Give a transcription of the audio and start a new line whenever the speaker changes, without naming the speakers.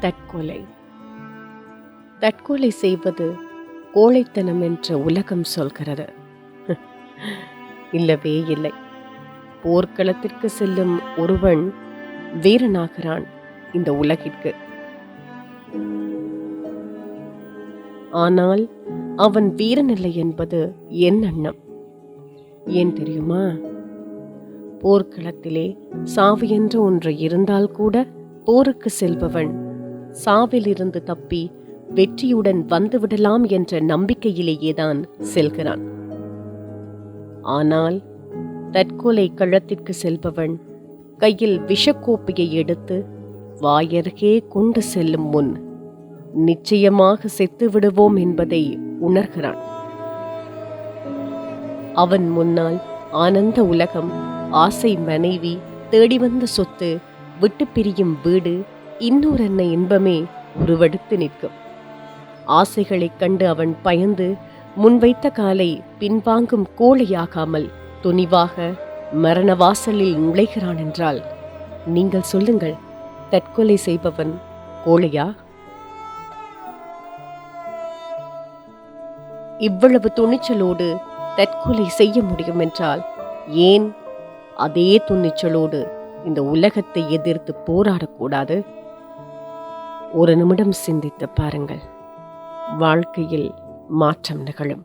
தற்கொலை. தற்கொலை செய்வது கோழைத்தனம் என்ற உலகம் சொல்கிறது. இல்லவே இல்லை. போர்க்களத்திற்கு செல்லும் ஒருவன் வீரனாகிறான் இந்த உலகிற்கு. ஆனால் அவன் வீரனில்லை என்பது என் எண்ணம். ஏன் தெரியுமா? போர்க்களத்திலே சாவு என்று ஒன்று இருந்தால் கூட போருக்கு செல்பவன் சாவிலிருந்து தப்பி வெற்றியுடன் வந்துவிடலாம் என்ற நம்பிக்கையிலேயேதான் செல்கிறான். ஆனால் தற்கொலை களத்திற்கு செல்பவன் கையில் விஷக்கோப்பையை எடுத்து வாயருகே கொண்டு செல்லும் முன் நிச்சயமாக செத்து விடுவோம் என்பதை உணர்கிறான். அவன் முன்னால் ஆனந்த உலகம் ஆசை மனைவி தேடி வந்த சொத்து விட்டு பிரியும் வீடு இன்னொரு என்ன இன்பமே உருவெடுத்து நிற்கும். ஆசைகளைக் கண்டு அவன் பயந்து முன்வைத்த காலை பின்வாங்கும் கோழையாகாமல் துணிவாக மரண வாசலில் நுழைகிறான் என்றால் நீங்கள் சொல்லுங்கள் தற்கொலை செய்பவன் கோழையா? இவ்வளவு துணிச்சலோடு தற்கொலை செய்ய முடியும் என்றால் ஏன் அதே துணிச்சலோடு இந்த உலகத்தை எதிர்த்து போராடக்கூடாது? ஒரு நிமிடம் சிந்தித்து பாருங்கள். வாழ்க்கையில் மாற்றம் நிகழும்.